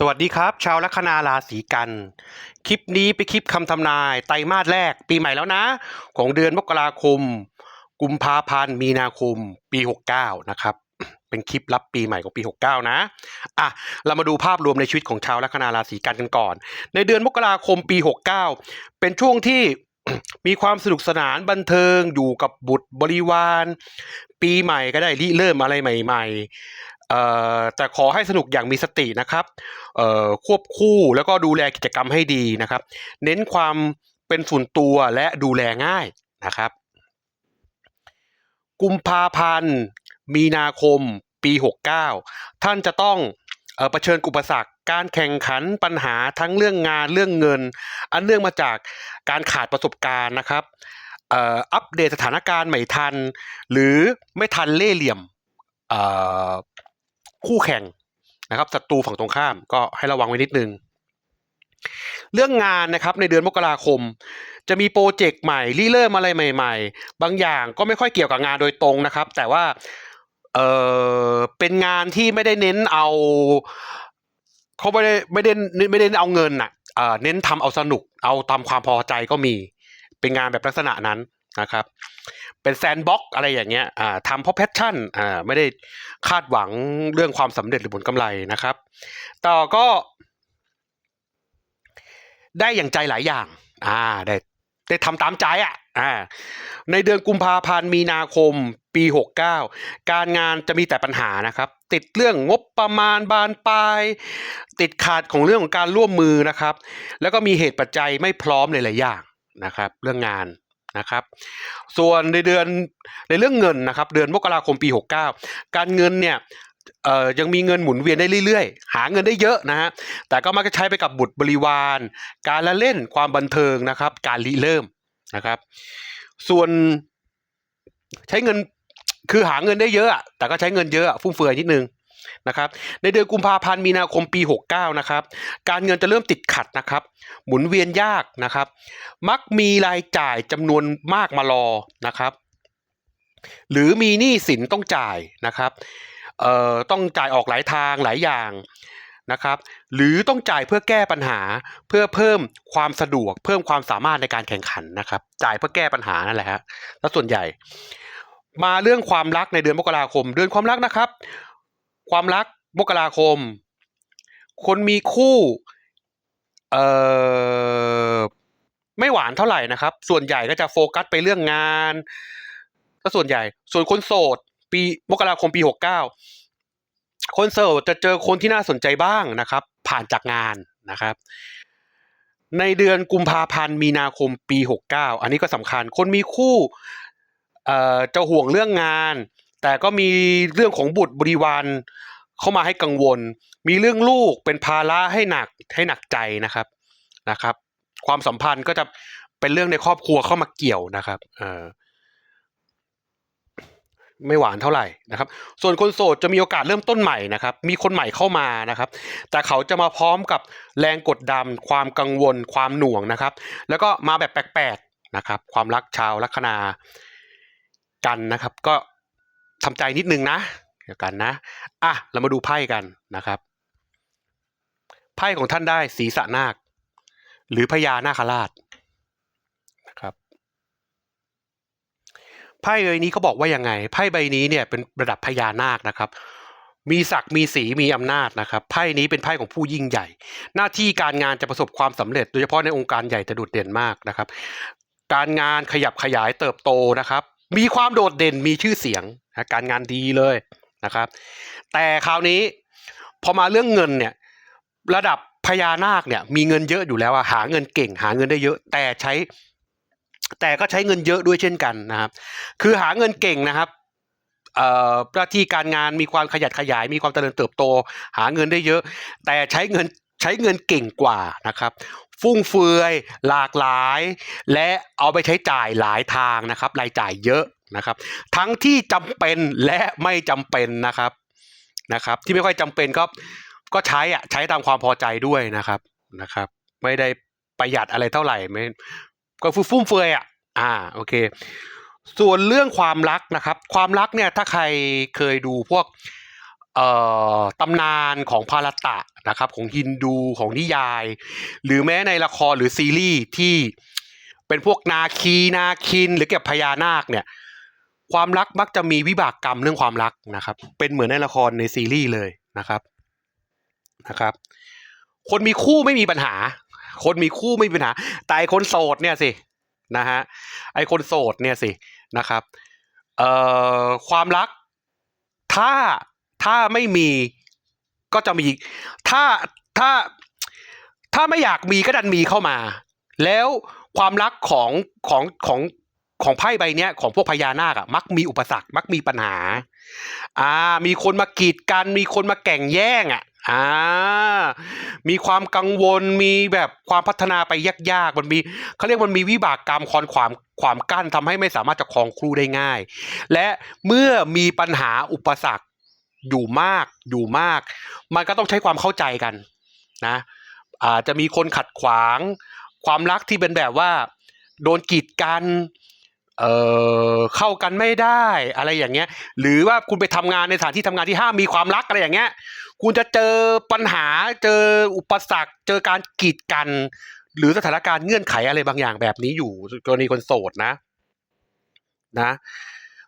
สวัสดีครับ ชาวลัคนาราศีกัน คลิปนี้เป็นคลิปคำทำนาย ไตรมาสแรก ปีใหม่แล้วนะ ของเดือนมกราคม กุมภาพันธ์ มีนาคม ปี 69 นะครับ เป็นคลิปรับปีใหม่ของปี 69 นะ อะ เรามาดูภาพรวมในชีวิตของชาวลัคนาราศีกันกันก่อน ในเดือนมกราคมปี 69 เป็นช่วงที่มีความสนุกสนานบันเทิงอยู่กับบุตรบริวาร ปีใหม่ก็ได้ริเริ่มอะไรใหม่ๆเอ่ แต่ขอให้สนุกอย่างมีสตินะครับเอ่อควบคู่แล้วก็ดูแลกิจกรรมให้ดีนะครับ เน้นความเป็นส่วนตัวและดูแลง่ายนะครับ กุมภาพันธ์ มีนาคม ปี 69 ท่านจะต้องเอ่อเผชิญอุปสรรค การแข่งขันปัญหาทั้งเรื่องงานเรื่องเงิน อันเนื่องมาจากการขาดประสบการณ์นะครับอัปเดตสถานการณ์ไม่ทัน หรือไม่ทันเล่เหลี่ยม คู่แข่งนะครับศัตรูฝั่งตรงข้ามก็ให้ระวังไว้นิดนึง เรื่องงานนะครับในเดือนมกราคม จะมีโปรเจกต์ใหม่ริเริ่มอะไรใหม่ ๆ บางอย่างก็ไม่ค่อยเกี่ยวกับงานโดยตรงนะครับ แต่ว่าเออเป็นงานที่ไม่ได้เน้นเอาเขาไม่ได้ไม่ได้ไม่ได้เอาเงินน่ะเอ่อเน้นทำเอาสนุก เอาตามความพอใจก็มี เป็นงานแบบลักษณะนั้น นะครับ เป็นแซนบ็อกอะไรอย่างเงี้ยอ่าทำเพราะแพชชั่นอ่าไม่ได้คาดหวังเรื่องความสำเร็จหรือผลกำไรนะครับ ต่อก็ ได้อย่างใจหลายอย่าง อ่าได้ได้ทำตามใจอะอ่าในเดือนกุมภาพันธ์มีนาคมปี 69 การงานจะมีแต่ปัญหานะครับ ติดเรื่องงบประมาณบานปลาย ติดขาดของเรื่องของการร่วมมือนะครับ แล้วก็มีเหตุปัจจัยไม่พร้อมหลายๆอย่างนะครับ เรื่องงาน นะครับ ส่วนในเดือนในเรื่องเงินนะครับ เดือนมกราคมปี 69 การเงินเนี่ยยังมีเงินหมุนเวียนได้เรื่อยๆ หาเงินได้เยอะนะฮะ แต่ก็มักจะใช้ไปกับบุตรบริวาร การละเล่นความบันเทิงนะครับ การริเริ่มนะครับ ส่วนใช้เงินคือหาเงินได้เยอะ แต่ก็ใช้เงินเยอะฟุ่มเฟือยนิดนึง นะครับในเดือนกุมภาพันธ์มีนาคมปี 69นะครับการเงินจะเริ่มติดขัดนะครับ หมุนเวียนยากนะครับ มักมีรายจ่ายจำนวนมากมารอนะครับ หรือมีหนี้สินต้องจ่ายนะครับเอ่อต้องจ่ายออกหลายทางหลายอย่างนะครับหรือต้องจ่ายเพื่อแก้ปัญหาเพื่อเพิ่มความสะดวก เพิ่มความสามารถในการแข่งขันนะครับ จ่ายเพื่อแก้ปัญหานั่นแหละฮะแล้วส่วนใหญ่ มาเรื่องความรักในเดือนมกราคม เดือนความรักนะครับ ความรักมกราคม คนมีคู่เอ่อไม่หวานเท่าไหร่นะครับ ส่วนใหญ่ก็จะโฟกัสไปเรื่องงานก็ส่วนใหญ่ ส่วนคนโสด ปีมกราคมปีหกเก้าคนโสดจะเจอคนที่น่าสนใจบ้างนะครับ ผ่านจากงานนะครับ ในเดือนกุมภาพันธ์มีนาคมปีหกเก้าอันนี้ก็สำคัญ คนมีคู่จะห่วงเรื่องงาน แต่ก็มีเรื่องของบุตรบริวารเข้ามาให้กังวล มีเรื่องลูกเป็นภาระให้หนักให้หนักใจนะครับนะครับ ความสัมพันธ์ก็จะเป็นเรื่องในครอบครัวเข้ามาเกี่ยวนะครับเออไม่หวานเท่าไหร่นะครับ ส่วนคนโสดจะมีโอกาสเริ่มต้นใหม่นะครับ มีคนใหม่เข้ามานะครับ แต่เขาจะมาพร้อมกับแรงกดดัน ความกังวล ความหน่วงนะครับ แล้วก็มาแบบแปลกๆนะครับ ความรักชาวลัคนากันนะครับ ก็ ทำใจนิดนึงนะเดี๋ยวกันนะอะเรามาดูไพ่กันนะครับ ไพ่ของท่านได้ศีระนาค หรือพญานาคราชนะครับไพ่ใบนี้เขาบอกว่ายังไงไพ่ใบนี้เนี่ยเป็นระดับพญานาคนะครับ มีศักดิ์มีสีมีอำนาจนะครับไพ่นี้เป็นไพ่ของผู้ยิ่งใหญ่ หน้าที่การงานจะประสบความสำเร็จ โดยเฉพาะในองค์การใหญ่จะโดดเด่นมากนะครับ การงานขยับขยายเติบโตนะครับ มีความโดดเด่นมีชื่อเสียงนะการงานดีเลยนะครับ แต่คราวนี้พอมาเรื่องเงินเนี่ยระดับพญานาคเนี่ยมีเงินเยอะอยู่แล้วอะหาเงินเก่ง หาเงินได้เยอะ แต่ใช้ แต่ก็ใช้เงินเยอะด้วยเช่นกันนะครับ คือหาเงินเก่งนะครับเอ่อหน้าที่การงานมีความขยันขยาย มีความเจริญเติบโต หาเงินได้เยอะ แต่ใช้เงิน ใช้เงินเก่งกว่านะครับ ฟุ่มเฟือยหลากหลาย และเอาไปใช้จ่ายหลายทางนะครับรายจ่ายเยอะนะครับ ทั้งที่จำเป็นและไม่จำเป็นนะครับนะครับ ที่ไม่ค่อยจำเป็นก็ก็ใช้อะใช้ตามความพอใจด้วยนะครับนะครับ ไม่ได้ประหยัดอะไรเท่าไหร่ไม่ก็ฟุ่มเฟือยอะอ่าโอเค ส่วนเรื่องความรักนะครับ ความรักเนี่ยถ้าใครเคยดูพวก ตำนานของพารตะนะครับของฮินดูของนิยาย หรือแม้ในละครหรือซีรีส์ที่เป็นพวกนาคีนาคิน หรือเกี่ยวกับพญานาคเนี่ยความรักมักจะมีวิบากกรรมเรื่องความรักนะครับ เป็นเหมือนในละครในซีรีส์เลยนะครับนะครับ คนมีคู่ไม่มีปัญหา คนมีคู่ไม่มีปัญหาแต่ไอคนโสดเนี่ยสินะฮะไอคนโสดเนี่ยสินะครับเอ่อความรักถ้า ถ้าไม่มีก็จะมี ถ้าถ้าถ้าไม่อยากมีก็ดันมีเข้ามา แล้วความรักของของของของไพ่ใบเนี้ยของพวกพญานาคอะมักมีอุปสรรค มักมีปัญหา อ่า มีคนมากีดกัน มีคนมาแก่งแย่งอะอ่า มีความกังวล มีแบบความพัฒนาไปยากๆ มันมีเขาเรียกมันมีวิบากกรรมคอนความความกั้นทำให้ไม่สามารถจะครองครูได้ง่าย และเมื่อมีปัญหาอุปสรรค อยู่มากอยู่มาก มันก็ต้องใช้ความเข้าใจกันนะอาจจะมีคนขัดขวาง ความรักที่เป็นแบบว่า โดนกีดกันเอ่อเข้ากันไม่ได้อะไรอย่างเงี้ย หรือว่าคุณไปทำงานในสถานที่ทำงานที่ห้ามมีความรักอะไรอย่างเงี้ย คุณจะเจอปัญหาเจออุปสรรค เจอการกีดกัน หรือสถานการณ์เงื่อนไขอะไรบางอย่างแบบนี้อยู่กรณีคนโสดนะนะ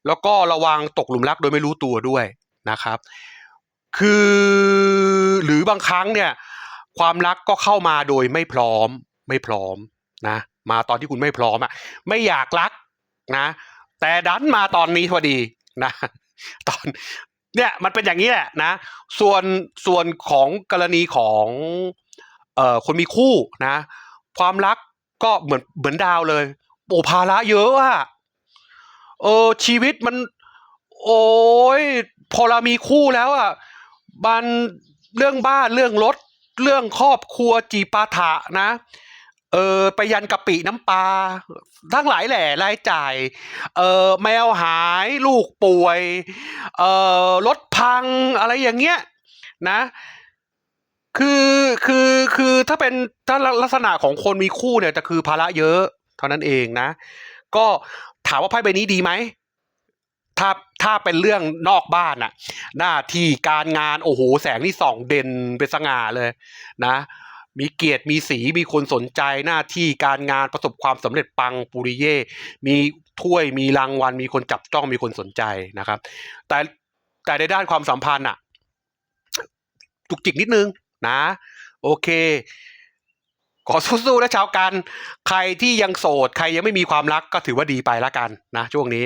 แล้วก็ระวังตกหลุมรักโดยไม่รู้ตัวด้วย นะครับ คือหรือบางครั้งเนี่ยความรักก็เข้ามาโดยไม่พร้อมไม่พร้อมนะมาตอนที่คุณไม่พร้อมอะไม่อยากรักนะ แต่ดันมาตอนนี้พอดีนะตอนเนี่ยมันเป็นอย่างนี้แหละนะ ส่วนส่วนของกรณีของเอ่อคนมีคู่นะ ความรักก็เหมือนเหมือนดาวเลยโอ้ภาระเยอะอะเออชีวิตมัน โอ้ยพอเรามีคู่แล้วอะมันเรื่องบ้านเรื่องรถ เรื่องครอบครัวจีปาถะนะเออไปยันกะปิน้ำปลาทั้งหลายแหล่รายจ่ายเออแมวหายลูกป่วยเออรถพังอะไรอย่างเงี้ยนะคือคือคือถ้าเป็นถ้าลักษณะของคนมีคู่เนี่ยจะคือภาระเยอะ เท่านั้นเองนะ ก็ถามว่าไพ่ใบนี้ดีไหมถ้า ถ้าเป็นเรื่องนอกบ้านอะหน้าที่การงานโอ้โหแสงที่ส่องเด่นเป็นสง่าเลยนะมีเกียรติมีสีมีคนสนใจหน้าที่การงานประสบความสำเร็จปังปุริเย่มีถ้วยมีรางวัล มีคนจับจ้องมีคนสนใจนะครับ แต่แต่ในด้านความสัมพันธ์อะจุกจิกนิดนึงนะ โอเคขอสู้ๆนะชาวกัน ใครที่ยังโสด ใครยังไม่มีความรักก็ถือว่าดีไปละกันนะ ช่วงนี้